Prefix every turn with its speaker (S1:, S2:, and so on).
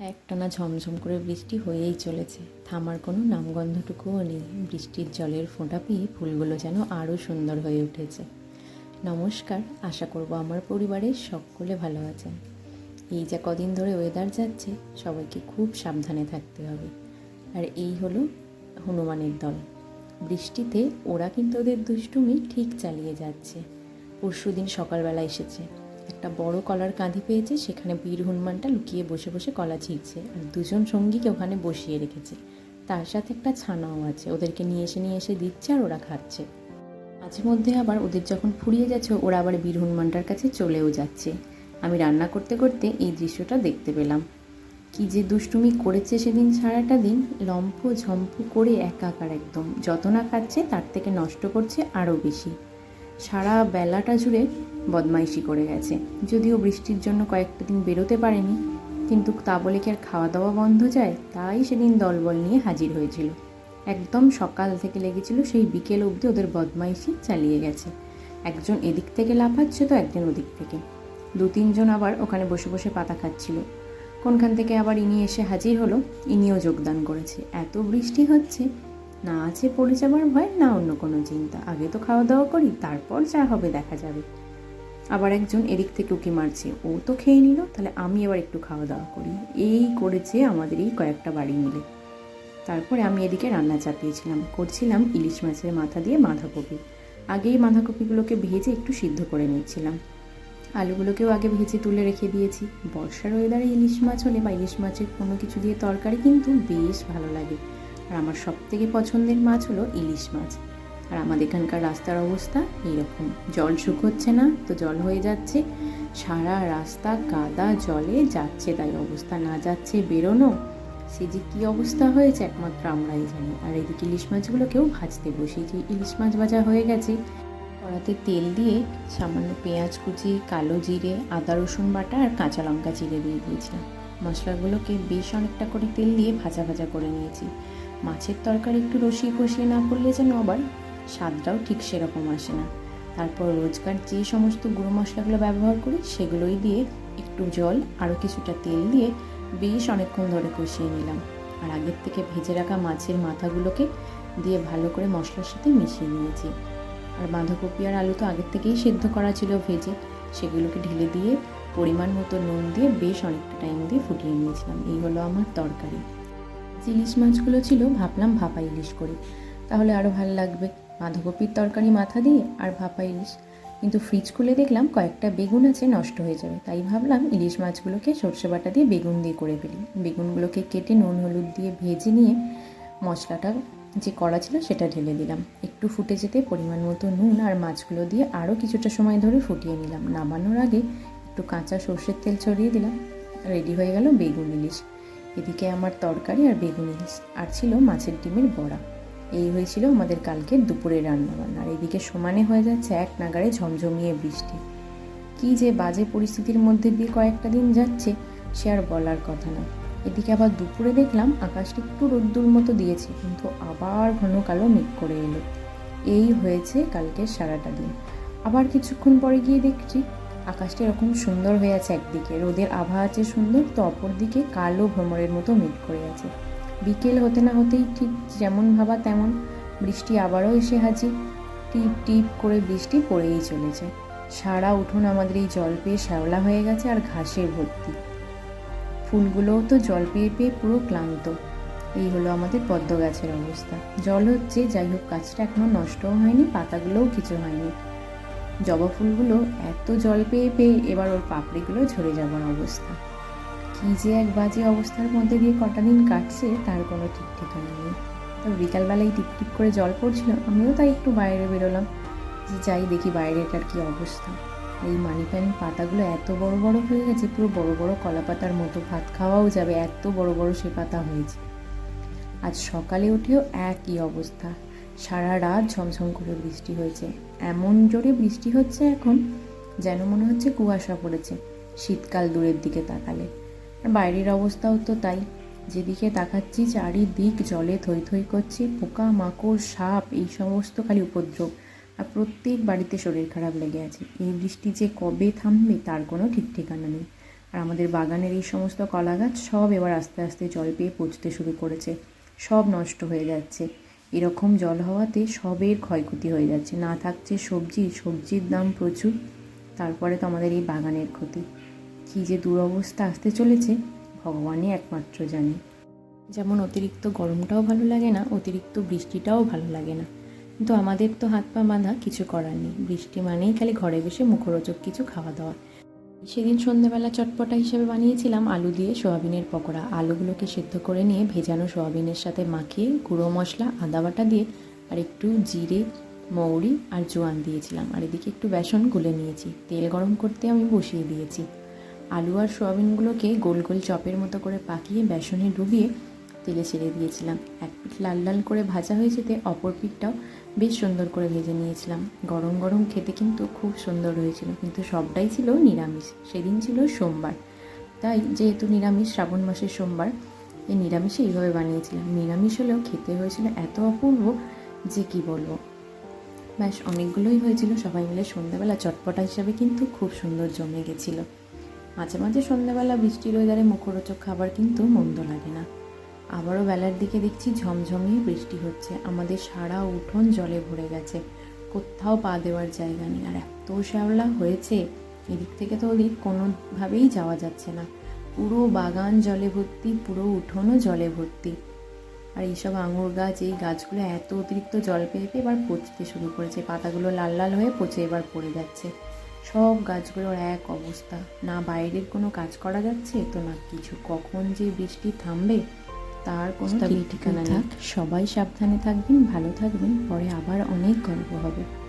S1: একটানা ঝমঝম করে বৃষ্টি হয়েই চলেছে। থামার কোনো নামগন্ধটুকুও নেই। বৃষ্টির জলের ফোঁটা পেয়ে ফুলগুলো যেন আরও সুন্দর হয়ে উঠেছে। নমস্কার, আশা করব আমার পরিবারের সকলে ভালো আছেন। এই যা কদিন ধরে ওয়েদার যাচ্ছে, সবাইকে খুব সাবধানে থাকতে হবে। আর এই হলো হনুমানের দল। বৃষ্টিতে ওরা কিন্তু ওদের দুষ্টুমি ঠিক চালিয়ে যাচ্ছে। পরশু দিন সকালবেলা এসেছে। একটা বড় কলার কাঁধি পেয়েছে, সেখানে বীর হনুমানটা লুকিয়ে বসে বসে কলা ছিঁড়ছে আর দুজন সঙ্গীকে ওখানে বসিয়ে রেখেছে। তার সাথে একটা ছানাও আছে, ওদেরকে নিয়ে এসে নিয়ে এসে দিচ্ছে আর ওরা খাচ্ছে। মাঝে মধ্যে আবার ওদের যখন ফুরিয়ে যাচ্ছে, ওরা আবার বীর হনুমানটার কাছে চলেও যাচ্ছে। আমি রান্না করতে করতে এই দৃশ্যটা দেখতে পেলাম। কি যে দুষ্টুমি করেছে সেদিন সারাটা দিন লম্ফ ঝম্প করে একাকার একদম। যত না খাচ্ছে, তার থেকে নষ্ট করছে আরও বেশি। সারা বেলাটা জুড়ে বদমাইশি করে গেছে। যদিও বৃষ্টির জন্য কয়েকটা দিন বেরোতে পারেনি, কিন্তু তা বলে কি আর খাওয়া দাওয়া বন্ধ যায়? তাই সেদিন দলবল নিয়ে হাজির হয়েছিল। একদম সকাল থেকে লেগেছিল সেই বিকেল অবধি ওদের বদমাইশি চালিয়ে গেছে। একজন এদিক থেকে লাফাচ্ছে তো একজন ওদিক থেকে। দু তিনজন আবার ওখানে বসে বসে পাতা খাচ্ছিল। কোনখান থেকে আবার ইনি এসে হাজির হলো, ইনিও যোগদান করেছে। এত বৃষ্টি হচ্ছে, না আছে পড়ে যাবার ভয়, না অন্য কোনো চিন্তা। আগে তো খাওয়া দাওয়া করি, তারপর যা হবে দেখা যাবে। আবার একজন এদিক থেকে উকি মারছে, ও তো খেয়ে নিল, তাহলে আমি এবার একটু খাওয়া দাওয়া করি। এই করেছে আমাদের এই কয়েকটা বাড়ি মিলে। তারপরে আমি এদিকে রান্না চাপিয়েছিলাম, করছিলাম ইলিশ মাছের মাথা দিয়ে বাঁধাকপি। আগেই বাঁধাকপিগুলোকে ভেজে একটু সিদ্ধ করে নিয়েছিলাম। আলুগুলোকেও আগে ভেজে তুলে রেখে দিয়েছি। বর্ষার ওয়েদারে ইলিশ মাছ হলে বা ইলিশ মাছের কোনো কিছু দিয়ে তরকারি কিন্তু বেশ ভালো লাগে। আর আমার সব থেকে পছন্দের মাছ হলো ইলিশ মাছ। আর আমাদের এখানকার রাস্তার অবস্থা এইরকম। জল শুকোচ্ছে না, তো জল হয়ে যাচ্ছে। সারা রাস্তা কাদা জলে যাচ্ছে, তাই অবস্থা না যাচ্ছে, বেরোনো। সে যে কী অবস্থা হয়েছে একমাত্র আমরাই জানি। আর এদিকে ইলিশ মাছগুলোকেও ভাজতে বসিয়েছি ইলিশ মাছ ভাজা হয়ে গেছে। কড়াতে তেল দিয়ে সামান্য পেঁয়াজ কুচি, কালো জিরে, আদা, রসুন বাটা আর কাঁচা লঙ্কা চিড়ে দিয়ে দিয়েছিলাম। মশলাগুলোকে বেশ অনেকটা করে তেল দিয়ে ভাজা ভাজা করে নিয়েছি। মাছের তরকারি একটু রসিয়ে কষিয়ে না করলে যেন আবার স্বাদটাও ঠিক সেরকম আসে না। তারপর রোজকার যে সমস্ত গুঁড়ো মশলাগুলো ব্যবহার করি, সেগুলোই দিয়ে একটু জল, আরও কিছুটা তেল দিয়ে বেশ অনেকক্ষণ ধরে কষিয়ে নিলাম। আর আগের থেকে ভেজে রাখা মাছের মাথাগুলোকে দিয়ে ভালো করে মশলার সাথে মিশিয়ে নিয়েছি। আর বাঁধাকপি আর আলু তো আগের থেকেই সেদ্ধ করা ছিল ভেজে, সেগুলোকে ঢেলে দিয়ে পরিমাণ মতো নুন দিয়ে বেশ অনেকটা টাইম দিয়ে ফুটিয়ে নিয়েছিলাম। এই হলো আমার তরকারি। ইলিশ মাছগুলো ছিল, ভাবলাম ভাপা ইলিশ করি। তাহলে আরও ভালো লাগবে। বাঁধাকপির তরকারি মাথা দিয়ে আর ভাপা ইলিশ। কিন্তু ফ্রিজ খুলে দেখলাম কয়েকটা বেগুন আছে, নষ্ট হয়ে যাবে। তাই ভাবলাম ইলিশ মাছগুলোকে সর্ষে বাটা দিয়ে বেগুন দিয়ে করে ফেলি। বেগুনগুলোকে কেটে নুন, হলুদ দিয়ে ভেজে নিয়ে মশলাটা যে করা ছিল সেটা ঢেলে দিলাম। একটু ফুটে যেতে পরিমাণ মতো নুন আর মাছগুলো দিয়ে আরও কিছুটা সময় ধরে ফুটিয়ে নিলাম। নামানোর আগে একটু কাঁচা সর্ষের তেল ছড়িয়ে দিলাম। রেডি হয়ে গেল বেগুন ইলিশ। এদিকে আমার তরকারি আর বেগুন ইলিশ। আর ছিল মাছের ডিমের বড়া। এই হয়েছিল আমাদের কালকের দুপুরের রান্নাবান্না। আর এদিকে সমানে হয়ে যাচ্ছে এক নাগারে ঝমঝমিয়ে বৃষ্টি। কি যে বাজে পরিস্থিতির মধ্যে দিয়ে কয়েকটা দিন যাচ্ছে, সে আর বলার কথা না। এদিকে আবার দুপুরে দেখলাম আকাশটা একটু রোদ্দুর মতো দিয়েছে, কিন্তু আবার ঘন কালো মেঘ করে এলো। এই হয়েছে কালকের সারাটা দিন। আবার কিছুক্ষণ পরে গিয়ে দেখছি আকাশটা এরকম সুন্দর হয়ে আছে একদিকে। রোদের আভা আছে সুন্দর, তো অপরদিকে কালো ভ্রমরের মতো মেঘ করে আছে। বিকেল হতে না হতেই ঠিক যেমন ভাবা তেমন বৃষ্টি আবারও এসে হাজির। টিপ টিপ করে বৃষ্টি পড়েই চলেছে। সারা উঠোন আমাদের এই জল পেয়ে শ্যাওলা হয়ে গেছে আর ঘাসে ভর্তি। ফুলগুলোও তো জল পেয়ে পেয়ে পুরো ক্লান্ত। এই হলো আমাদের পদ্ম গাছের অবস্থা। জল হচ্ছে, যাই হোক, গাছটা এখনও নষ্টও হয়নি, পাতাগুলোও কিছু হয়নি। জবা ফুলগুলো এত জল পেয়ে পেয়ে এবার ওর পাপড়িগুলো ঝরে যাবার অবস্থা। কী যে এক বাজে অবস্থার মধ্যে দিয়ে কটা দিন কাটছে, তার কোনো ঠিক ঠিকানা নেই। তো বিকালবেলায় টিপ টিপ করে জল পড়ছিল, আমিও তাই একটু বাইরে বেরোলাম। যে যাই দেখি বাইরেটার কী অবস্থা। এই মানি প্যান্ট পাতাগুলো এত বড় বড় হয়ে গেছে, পুরো বড় বড় কলা পাতার মতো ভাত খাওয়াও যাবে, এত বড় বড় সে পাতা হয়েছে। আজ সকালে উঠেও একই অবস্থা। সারা রাত ঝমঝম করে বৃষ্টি হয়েছে। এমন জোরে বৃষ্টি হচ্ছে এখন, যেন মনে হচ্ছে কুয়াশা পড়েছে। শীতকাল দূরের দিকে তাকালে। বাইরের অবস্থাও তো তাই। যেদিকে তাকাচ্ছি, চারিদিক জলে থই থই করছে পোকা মাকড় সাপ, এই সমস্ত খালি উপদ্রব। আর প্রত্যেক বাড়িতে শরীর খারাপ লেগে আছে। এই বৃষ্টি যে কবে থামবে, তার কোনো ঠিক ঠিকানা নেই। আর আমাদের বাগানের এই সমস্ত কলা গাছ সব এবার আস্তে আস্তে জল পেয়ে পচতে শুরু করেছে। সব নষ্ট হয়ে যাচ্ছে। এরকম জল হওয়াতে সবের ক্ষয়ক্ষতি হয়ে যাচ্ছে। না থাকছে সবজি, সবজির দাম প্রচুর। তারপরে তো আমাদের এই বাগানের ক্ষতি। কী যে দুরবস্থা আসতে চলেছে, ভগবানই একমাত্র জানে। যেমন অতিরিক্ত গরমটাও ভালো লাগে না, অতিরিক্ত বৃষ্টিটাও ভালো লাগে না। কিন্তু আমাদের তো হাত পা বাঁধা, কিছু করার নেই। বৃষ্টি মানেই খালি ঘরে বসে মুখরোচক কিছু খাওয়া দাওয়া। সেদিন সন্ধ্যেবেলা চটপটা হিসেবে বানিয়েছিলাম আলু দিয়ে সোয়াবিনের পকোড়া। আলুগুলোকে সেদ্ধ করে নিয়ে ভেজানো সোয়াবিনের সাথে মাখিয়ে গুঁড়ো মশলা, আদা বাটা দিয়ে আর একটু জিরে, মৌরি আর জোয়ান দিয়েছিলাম। আর এদিকে একটু বেসন গুলে নিয়েছি। তেল গরম করতে আমি বসিয়ে দিয়েছি। আলু আর সোয়াবিনগুলোকে গোল গোল চপের মতো করে পাকিয়ে বেসনে ডুবিয়ে তেলে ছেড়ে দিয়েছিলাম। এক পিঠ লাল লাল করে ভাজা হয়ে যেতে অপর পিঠটাও বেশ সুন্দর করে ভেজে নিয়েছিলাম। গরম গরম খেতে কিন্তু খুব সুন্দর হয়েছিল, কিন্তু সবটাই ছিল নিরামিষ। সেদিন ছিল সোমবার। তাই যেহেতু নিরামিষ, শ্রাবণ মাসের সোমবার, এই নিরামিষে এইভাবে বানিয়েছিলাম। নিরামিষ হলেও খেতে হয়েছিল এত অপূর্ব যে কি বলব। ব্যাস, অনেকগুলোই হয়েছিল। সবাই মিলে সন্ধ্যাবেলা চটপটা হিসাবে কিন্তু খুব সুন্দর জমে গেছিল। মাঝে মাঝে সন্ধ্যাবেলা বৃষ্টির ওয়েদারে মুখরোচক খাবার কিন্তু মন্দ লাগে না। আবারও বেলার দিকে দেখছি ঝমঝমিয়ে বৃষ্টি হচ্ছে। আমাদের সারা উঠোন জলে ভরে গেছে। কোথাও পা দেওয়ার জায়গা নেই। আর এত শ্যাওলা হয়েছে, এদিক থেকে তো ওদিক কোনোভাবেই যাওয়া যাচ্ছে না। পুরো বাগান জলে ভর্তি, পুরো উঠোনও জলে ভর্তি। আর এইসব আঙুর গাছ, এই গাছগুলো এত অতিরিক্ত জল পেয়ে পেয়ে এবার পচতে শুরু করেছে। পাতাগুলো লাল লাল হয়ে পচে এবার পড়ে যাচ্ছে। সব গাছগুলোর এক অবস্থা। না বাইরের কোনো কাজ করা যাচ্ছে? তো না কিছু কখন যে বৃষ্টি থামবে তার কোনো ঠিকানা নেই। সবাই সাবধানে থাকবেন ভালো থাকবেন পরে আবার অনেক গল্প হবে।